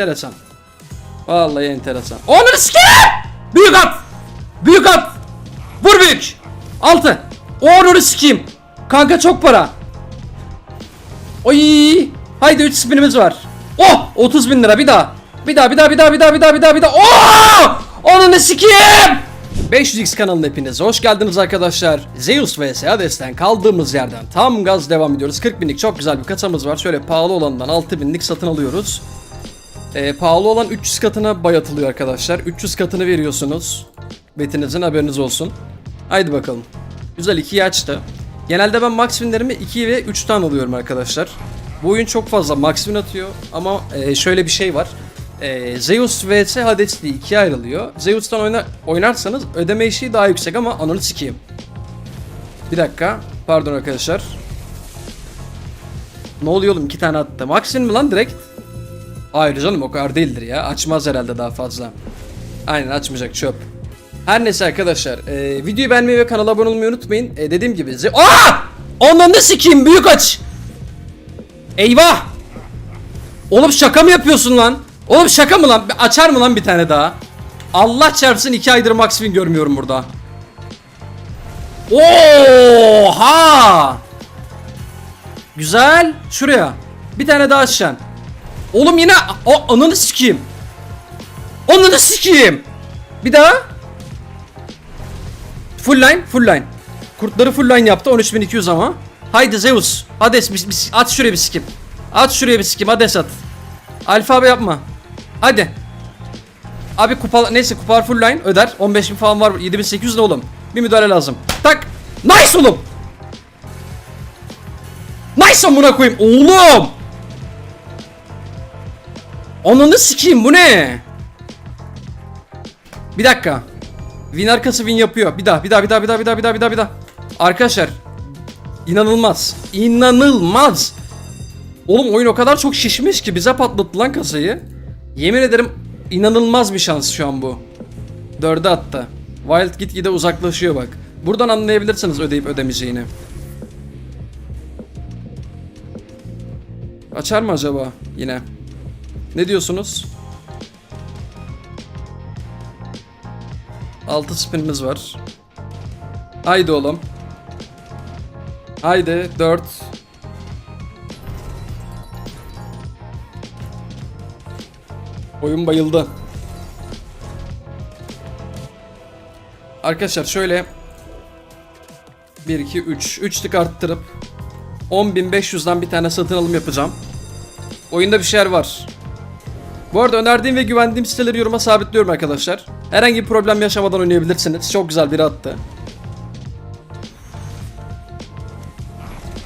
enteresan. Vallahi enteresan. Onu sikeyim! Büyük at! Büyük at! Vur büyük! Altı! Onu sikeyim! Kanka çok para. Oy! Haydi 3 spinimiz var. Oh! 30 bin lira bir daha. Bir daha bir daha bir daha bir daha bir daha bir daha bir daha. Oh! Onu sikeyim! 500x kanalına hepiniz hoş geldiniz arkadaşlar. Zeus vs Hades'ten kaldığımız yerden tam gaz devam ediyoruz. 40 binlik çok güzel bir kasamız var. Şöyle pahalı olandan 6 binlik satın alıyoruz. Ee, pahalı olan 300 katına bayatılıyor arkadaşlar. 300 katını veriyorsunuz. Betinizin haberiniz olsun. Haydi bakalım. Güzel 2'yi açtı. Genelde ben max winlerimi 2 ve 3'ten alıyorum arkadaşlar. Bu oyun çok fazla max win atıyor ama e, şöyle bir şey var. E, Zeus vs Hades diye ikiye ayrılıyor. Zeus'tan oyna, oynarsanız ödeme eşiği daha yüksek ama ananı sikeyim. Bir dakika. Pardon arkadaşlar. Ne oluyor oğlum? iki tane attı. Max win mi lan direkt? Hayır canım o kadar değildir ya. Açmaz herhalde daha fazla. Aynen açmayacak çöp. Her neyse arkadaşlar. E, videoyu beğenmeyi ve kanala abone olmayı unutmayın. E, dediğim gibi. Aa! Ondan da sikeyim büyük aç. Eyvah! Oğlum şaka mı yapıyorsun lan? Oğlum şaka mı lan? Açar mı lan bir tane daha? Allah çarpsın iki aydır Max Win görmüyorum burada. Oha! Güzel. Şuraya. Bir tane daha açacaksın. Oğlum yine o ananı sikeyim. Ananı sikeyim. Bir daha. Full line, full line. Kurtları full line yaptı 13200 ama. Haydi Zeus. Hades bir, bir- at şuraya bir sikim. At şuraya bir sikim Hades at. Alfabe yapma. Hadi. Abi kupa neyse kupa full line öder. 15000 falan var. 7800 ne oğlum? Bir müdahale lazım. Tak. Nice oğlum. Nice amına koyayım oğlum. Ananı sikeyim bu ne? Bir dakika. Win arkası win yapıyor. Bir daha, bir daha, bir daha, bir daha, bir daha, bir daha, bir daha, bir daha. Arkadaşlar, inanılmaz. İnanılmaz. Oğlum oyun o kadar çok şişmiş ki bize patlattı lan kasayı. Yemin ederim inanılmaz bir şans şu an bu. Dörde attı. Wild gitgide uzaklaşıyor bak. Buradan anlayabilirsiniz ödeyip ödemeyeceğini. Açar mı acaba yine? Ne diyorsunuz? 6 spinimiz var. Haydi oğlum. Haydi 4. Oyun bayıldı. Arkadaşlar şöyle 1 2 3 3 tık arttırıp 10.500'den bir tane satın alım yapacağım. Oyunda bir şeyler var. Bu arada önerdiğim ve güvendiğim siteleri yoruma sabitliyorum arkadaşlar. Herhangi bir problem yaşamadan oynayabilirsiniz. Çok güzel biri attı.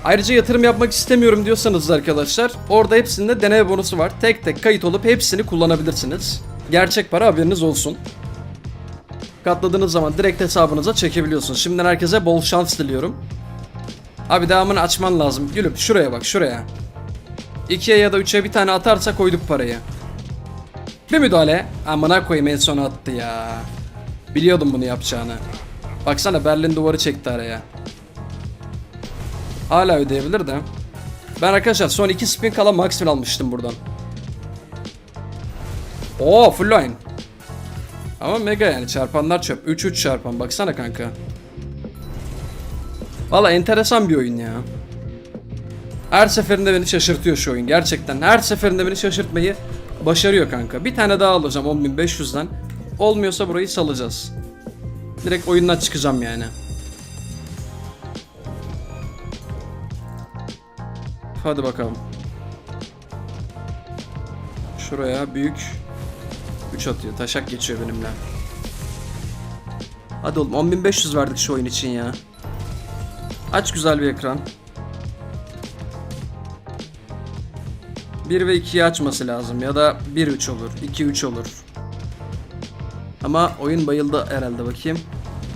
Ayrıca yatırım yapmak istemiyorum diyorsanız da arkadaşlar orada hepsinde deneme bonusu var. Tek tek kayıt olup hepsini kullanabilirsiniz. Gerçek para haberiniz olsun. Katladığınız zaman direkt hesabınıza çekebiliyorsunuz. Şimdiden herkese bol şans diliyorum. Abi devamını açman lazım. Gülüp şuraya bak şuraya. 2'ye ya da 3'e bir tane atarsa koyduk parayı. Bir müdahale. Amına koyayım en son attı ya. Biliyordum bunu yapacağını. Baksana Berlin duvarı çekti araya. Hala ödeyebilir de. Ben arkadaşlar son 2 spin kala win almıştım buradan. Oo full line. Ama mega yani çarpanlar çöp. 3-3 çarpan baksana kanka. Valla enteresan bir oyun ya. Her seferinde beni şaşırtıyor şu oyun gerçekten. Her seferinde beni şaşırtmayı başarıyor kanka. Bir tane daha alacağım 10.500'den. Olmuyorsa burayı salacağız. Direkt oyundan çıkacağım yani. Hadi bakalım. Şuraya büyük 3 atıyor. Taşak geçiyor benimle. Hadi oğlum 10.500 verdik şu oyun için ya. Aç güzel bir ekran. 1 ve 2'yi açması lazım ya da 1-3 olur, 2-3 olur. Ama oyun bayıldı herhalde bakayım.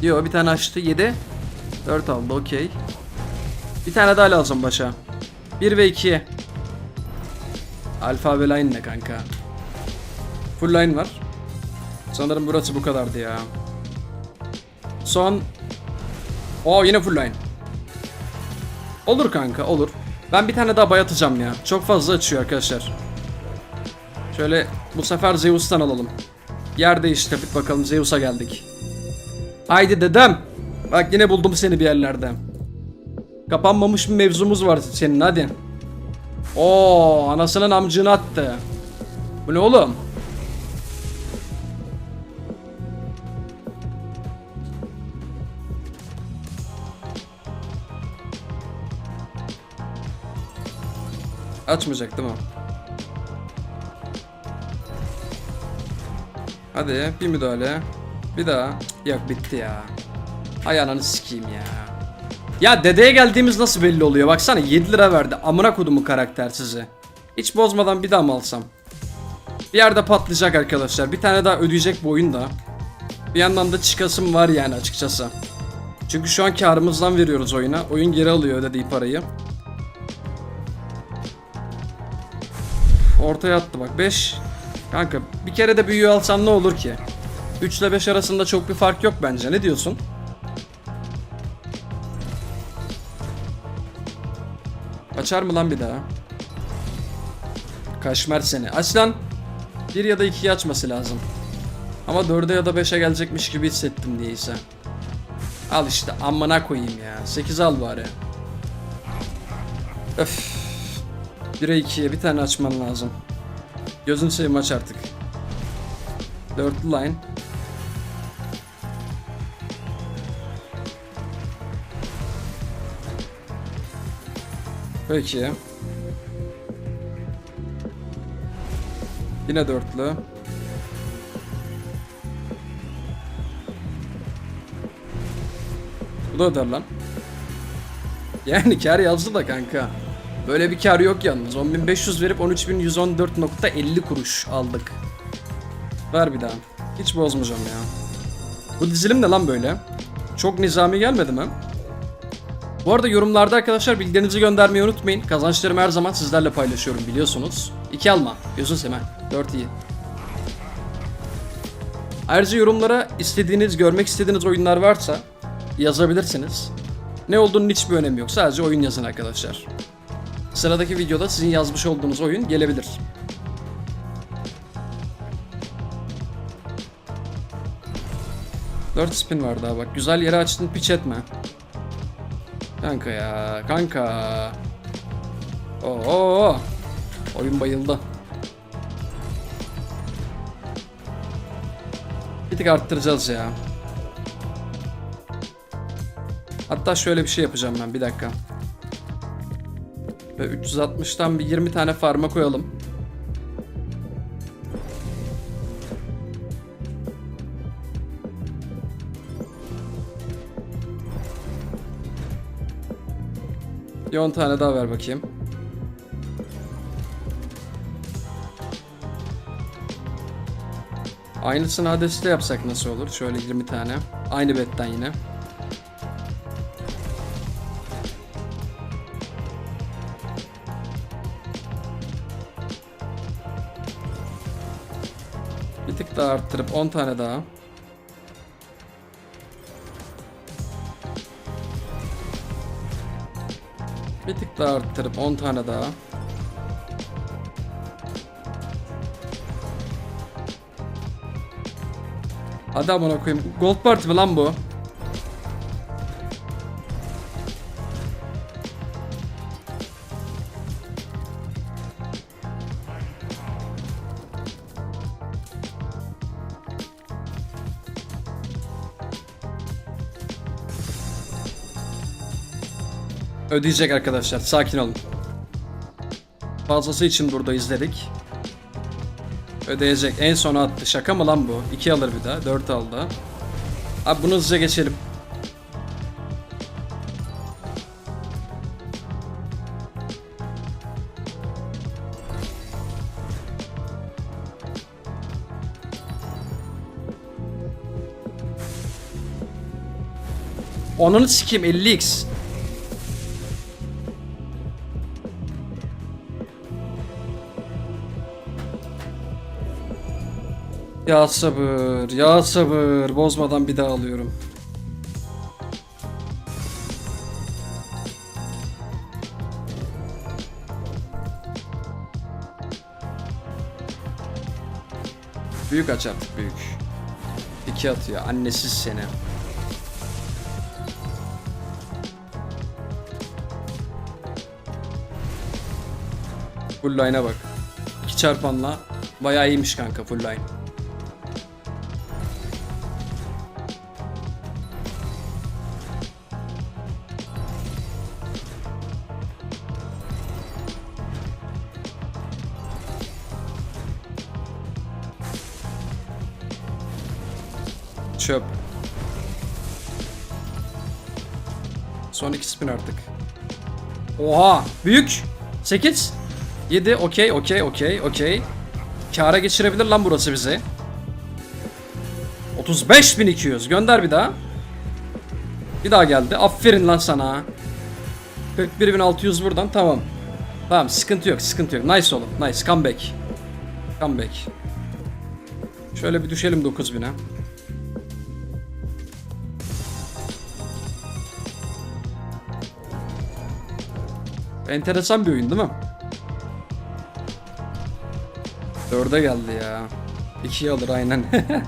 Yo bir tane açtı 7. 4 aldı okey. Bir tane daha lazım başa. 1 ve 2. Alfabe line ne kanka? Full line var. Sanırım burası bu kadardı ya. Son. O yine full line. Olur kanka olur. Ben bir tane daha bayatacağım ya. Çok fazla açıyor arkadaşlar. Şöyle bu sefer Zeus'tan alalım. Yer değiştirdik bakalım Zeus'a geldik. Haydi dedem. Bak yine buldum seni bir yerlerde. Kapanmamış bir mevzumuz var senin hadi. Oo anasının amcını attı. Bu ne oğlum? Açmayacak değil mi? Hadi bir müdahale. Bir daha. Yok bitti ya. Ay ananı sikeyim ya. Ya dedeye geldiğimiz nasıl belli oluyor? Baksana 7 lira verdi. Amına kodumu karakter sizi. Hiç bozmadan bir daha mı alsam? Bir yerde patlayacak arkadaşlar. Bir tane daha ödeyecek bu oyun da. Bir yandan da çıkasım var yani açıkçası. Çünkü şu an karımızdan veriyoruz oyuna. Oyun geri alıyor ödediği parayı. Ortaya attı bak 5. Kanka bir kere de büyüğü alsan ne olur ki? 3 ile 5 arasında çok bir fark yok bence. Ne diyorsun? Açar mı lan bir daha? Kaşmer seni. Aç lan. 1 ya da 2'yi açması lazım. Ama 4'e ya da 5'e gelecekmiş gibi hissettim niyeyse. Al işte amına koyayım ya. 8 al bari. Öf. 1'e 2'ye bir tane açman lazım. Gözün seveyim aç artık. Dörtlü line. Peki. Yine dörtlü. Bu da öder lan. Yani kar yazdı da kanka. Böyle bir kar yok yalnız. 10.500 verip 13.114.50 kuruş aldık. Ver bir daha. Hiç bozmayacağım ya. Bu dizilim ne lan böyle? Çok nizami gelmedi mi? Bu arada yorumlarda arkadaşlar bilgilerinizi göndermeyi unutmayın. Kazançlarımı her zaman sizlerle paylaşıyorum biliyorsunuz. 2 alma. Gözün seveyim. 4 iyi. Ayrıca yorumlara istediğiniz, görmek istediğiniz oyunlar varsa yazabilirsiniz. Ne olduğunun hiçbir önemi yok. Sadece oyun yazın arkadaşlar. Sıradaki videoda sizin yazmış olduğunuz oyun gelebilir. Dört spin var daha bak. Güzel yere açtın piç etme. Kanka ya. Kanka. Oo. Oyun bayıldı. Bir tık arttıracağız ya. Hatta şöyle bir şey yapacağım ben bir dakika. Ve 360'tan bir 20 tane farma koyalım. Bir 10 tane daha ver bakayım. Aynısını Hades'te yapsak nasıl olur? Şöyle 20 tane. Aynı betten yine. Daha arttırıp 10 tane daha. Bir tık daha arttırıp 10 tane daha. Hadi amına koyayım. Gold Party mi lan bu? Ödeyecek arkadaşlar. Sakin olun. Fazlası için burada izledik. Ödeyecek. En sona attı. Şaka mı lan bu? 2 alır bir daha. 4 aldı. Abi bunu hızlıca geçelim. Onunu sikeyim 50x. Ya sabır, ya sabır. Bozmadan bir daha alıyorum. Büyük aç artık büyük. İki atıyor. Annesiz seni. Full line'a bak. İki çarpanla bayağı iyiymiş kanka full line. Çöp. Son iki spin artık. Oha! Büyük! 8 7 okey okey okey okey. Kara geçirebilir lan burası bizi. 35.200 gönder bir daha. Bir daha geldi. Aferin lan sana. 41.600 buradan tamam. Tamam sıkıntı yok sıkıntı yok. Nice oğlum nice comeback. Comeback. Şöyle bir düşelim 9000'e. Enteresan bir oyun değil mi? Dörde geldi ya. İkiye alır aynen.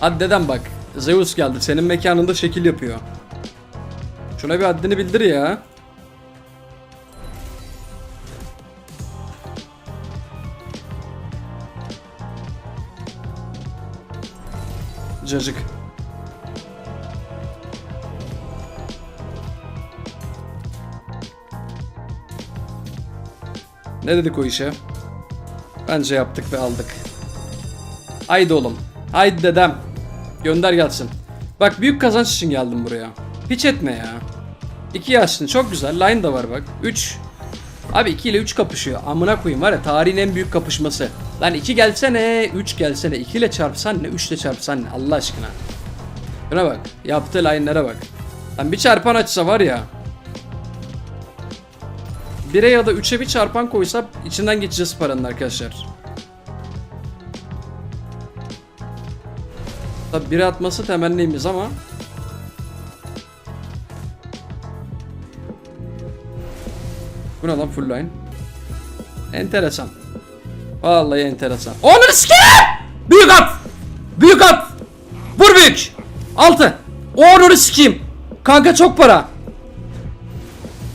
Hadi dedem bak. Zeus geldi. Senin mekanında şekil yapıyor. Şuna bir haddini bildir ya. Cacık. Ne dedik o işe? Bence yaptık ve aldık. Haydi oğlum. Haydi dedem. Gönder gelsin. Bak büyük kazanç için geldim buraya. Hiç etme ya. 2 yaşlı çok güzel. Line da var bak. 3. Abi 2 ile 3 kapışıyor. Amına koyayım var ya tarihin en büyük kapışması. Lan 2 gelsene, 3 gelsene. 2 ile çarpsan ne, 3 ile çarpsan ne Allah aşkına. Şuna bak. Yaptığı line'lara bak. Lan bir çarpan açsa var ya. 1'e ya da 3'e bir çarpan koysa içinden geçeceğiz paranın arkadaşlar. Tabi 1'e atması temennimiz ama Bu ne lan full line? Enteresan. Vallahi enteresan. Onu sikeyim! Büyük at! Büyük at! Vur büyük! Altı! Onu sikeyim! Kanka çok para.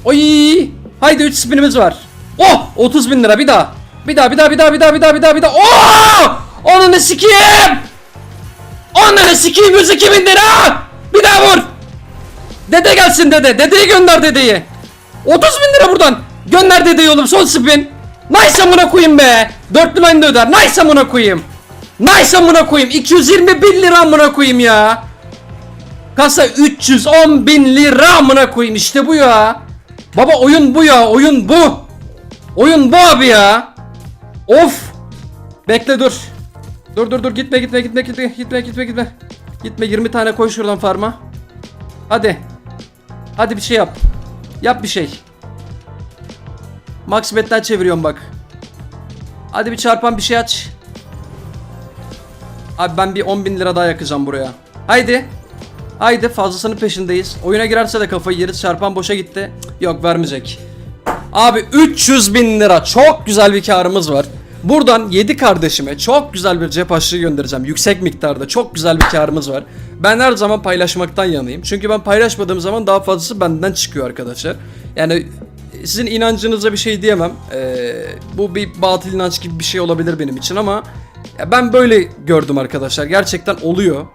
Oy! Haydi 3 spinimiz var. Oh! 30 bin lira bir daha. Bir daha bir daha bir daha bir daha bir daha bir daha bir daha. Oh! Onu ne sikeyim? Onu ne sikeyim 102 bin lira! Bir daha vur! Dede gelsin dede. Dedeyi gönder dedeyi. 30 bin lira buradan. Gönder dedeyi oğlum son spin. Nice amına koyayım be. Dörtlü line de öder. Nice amına koyayım. Nice amına koyayım. 221 lira amına koyayım ya. Kasa 310 bin lira amına koyayım işte bu ya. Baba oyun bu ya oyun bu. Oyun bu abi ya. Of. Bekle dur. Dur dur dur gitme gitme gitme gitme gitme gitme gitme. Gitme 20 tane koy şuradan farma. Hadi. Hadi bir şey yap. Yap bir şey. Max betten çeviriyorum bak. Hadi bir çarpan bir şey aç. Abi ben bir 10 bin lira daha yakacağım buraya. Haydi. Haydi fazlasının peşindeyiz. Oyuna girerse de kafayı yeriz. Çarpan boşa gitti. Yok vermeyecek. Abi 300 bin lira. Çok güzel bir karımız var. Buradan 7 kardeşime çok güzel bir cep açlığı göndereceğim. Yüksek miktarda çok güzel bir karımız var. Ben her zaman paylaşmaktan yanayım. Çünkü ben paylaşmadığım zaman daha fazlası benden çıkıyor arkadaşlar. Yani sizin inancınıza bir şey diyemem. Ee, bu bir batıl inanç gibi bir şey olabilir benim için ama ben böyle gördüm arkadaşlar. Gerçekten oluyor.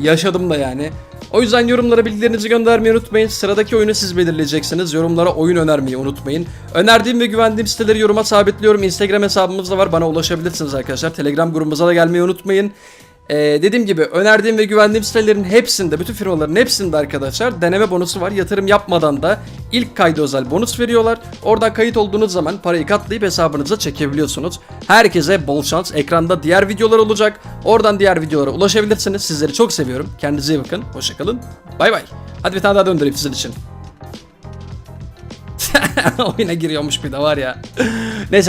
Yaşadım da yani. O yüzden yorumlara bilgilerinizi göndermeyi unutmayın. Sıradaki oyunu siz belirleyeceksiniz. Yorumlara oyun önermeyi unutmayın. Önerdiğim ve güvendiğim siteleri yoruma sabitliyorum. Instagram hesabımız da var. Bana ulaşabilirsiniz arkadaşlar. Telegram grubumuza da gelmeyi unutmayın. Ee, dediğim gibi önerdiğim ve güvendiğim sitelerin hepsinde, bütün firmaların hepsinde arkadaşlar deneme bonusu var. Yatırım yapmadan da ilk kayda özel bonus veriyorlar. Oradan kayıt olduğunuz zaman parayı katlayıp hesabınıza çekebiliyorsunuz. Herkese bol şans. Ekranda diğer videolar olacak. Oradan diğer videolara ulaşabilirsiniz. Sizleri çok seviyorum. Kendinize iyi bakın. Hoşçakalın. Bay bay. Hadi bir tane daha döndüreyim sizin için. Oyuna giriyormuş bir de var ya. Neyse.